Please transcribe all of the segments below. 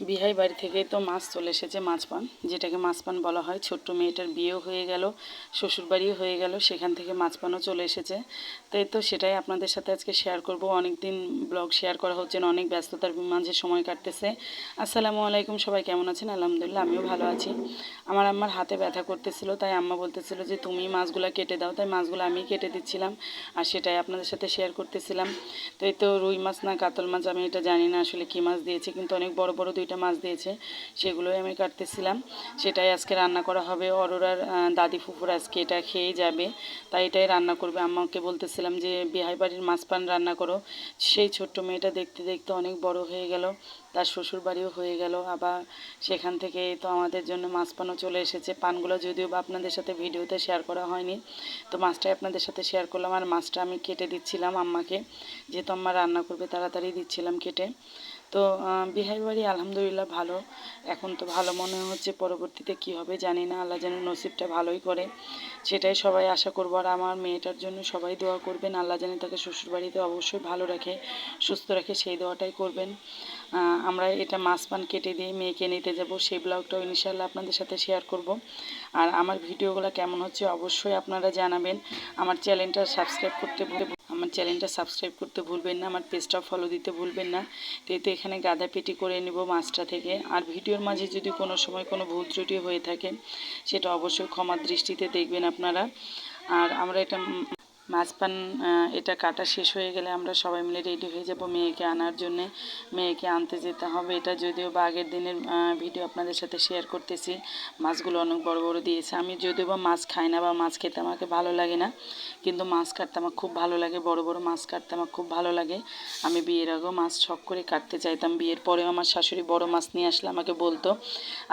বিহাই বাড়ি থেকে তো মাছ চলে এসেছে, মাছ পান, যেটাকে মাছ পান বলা হয়। ছোট্ট মেয়েটার বিয়েও হয়ে গেল, শ্বশুরবাড়িও হয়ে গেল, সেখান থেকে মাছ পানও চলে এসেছে। তাই তো সেটাই আপনাদের সাথে আজকে শেয়ার করব। অনেক দিন ব্লগ শেয়ার করা হচ্ছে না, অনেক ব্যস্ততার মাঝে সময় কাটতেছে। আসসালামু আলাইকুম, সবাই কেমন আছেন? আলহামদুলিল্লাহ, আমিও ভালো আছি। আমার আম্মার হাতে ব্যথা করতেছিল, তাই আম্মা বলতেছিল যে, তুমি মাছগুলো কেটে দাও। তাই মাছগুলো আমি কেটে দিচ্ছিলাম আর সেটাই আপনাদের সাথে শেয়ার করতেছিলাম। তো এই তো রুই মাছ না কাতল মাছ আমি এটা জানি না আসলে কী মাছ দিয়েছে, কিন্তু অনেক বড় বড় দুইটা মাছ দিয়েছে, সেগুলোই আমি কাটতেছিলাম। সেটাই আজকে রান্না করা হবে। অরোরার দাদি ফুফুর আজকে এটা খেয়ে যাবে। তাই এটাই রান্না করবে। আম্মাকে বলতেছিলাম যে, বিহাই বাড়ির মাছ পান রান্না করো। সেই ছোট্ট মেয়েটা দেখতে দেখতে অনেক বড় হয়ে গেল। তার শ্বশুর বাড়িও হয়ে গেল। আবার সেখান থেকে তো আমাদের জন্য মাছ পানও চলে এসেছে। পানগুলো যদিও বা আপনাদের সাথে ভিডিওতে শেয়ার করা হয়নি, তো মাছটাই আপনাদের সাথে শেয়ার করলাম। আর মাছটা আমি কেটে দিচ্ছিলাম আম্মাকে। যেহেতু আম্মা রান্না করবে, তাড়াতাড়ি দিচ্ছিলাম কেটে। তো বিহারি বাড়ি আলহামদুলিল্লাহ ভালো। এখন তো ভালো মনে হচ্ছে পরবর্তীতে কি হবে জানি না, আল্লাহ যেন নসিবটা ভালোই করে। সেটাই সবাই আশা করব। আর আমার মেয়েটার জন্য সবাই দোয়া করবেন, আল্লাহ যেন তাকে শ্বশুরবাড়িতে অবশ্যই ভালো রাখে, সুস্থ রাখে, সেই দোয়াটাই করবেন। আমরা এটা মাছ পান কেটে দিয়ে মেয়েকে নিতে যাব, সেই ব্লগটাও ইনশাল্লাহ আপনাদের সাথে শেয়ার করব। আর আমার ভিডিওগুলো কেমন হচ্ছে অবশ্যই আপনারা জানাবেন। আমার চ্যানেলটা সাবস্ক্রাইব করতে আমার চ্যানেলটা সাবস্ক্রাইব করতে ভুলবেন না, আমার পেজটা ফলো দিতে ভুলবেন না। তো এতে এখানে গাদা পেটি করে নেব মাছটা থেকে। আর ভিডিওর মাঝে যদি কোনো সময় কোনো ভুল ত্রুটি হয়ে থাকে, সেটা অবশ্যই ক্ষমার দৃষ্টিতে দেখবেন আপনারা। আর আমরা এটা উম মাছ পান এটা কাটা শেষ হয়ে গেলে আমরা সবাই মিলে রেডি হয়ে যাব মেয়েকে আনার জন্যে। মেয়েকে আনতে যেতে হবে। এটা যদিও বা আগের দিনের ভিডিও আপনাদের সাথে শেয়ার করতেছি। মাছগুলো অনেক বড় বড় দিয়েছে। আমি যদিও বা মাছ খাই না বা মাছ খেতে আমাকে ভালো লাগে না, কিন্তু মাছ কাটতে আমার খুব ভালো লাগে। বড় বড় মাছ কাটতে আমার খুব ভালো লাগে। আমি বিয়ের আগেও মাছ শখ করে কাটতে চাইতাম। বিয়ের পরেও আমার শাশুড়ি বড় মাছ নিয়ে আসলে আমাকে বলতো,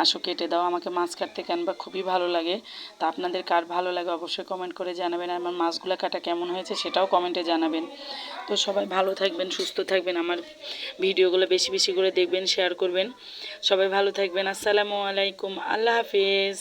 আসো কেটে দাও, আমাকে মাছ কাটতে কেন বা খুবই ভালো লাগে। তা আপনাদের কার ভালো লাগে অবশ্যই কমেন্ট করে জানাবেন। আর আমার মাছগুলো কাটা কেমন হয়েছে সেটাও কমেন্টে জানাবেন। তো সবাই ভালো থাকবেন, সুস্থ থাকবেন, আমার ভিডিওগুলো বেশি বেশি করে দেখবেন শেয়ার করবেন। সবাই ভালো থাকবেন, আসসালামু আলাইকুম, আল্লাহ হাফিজ।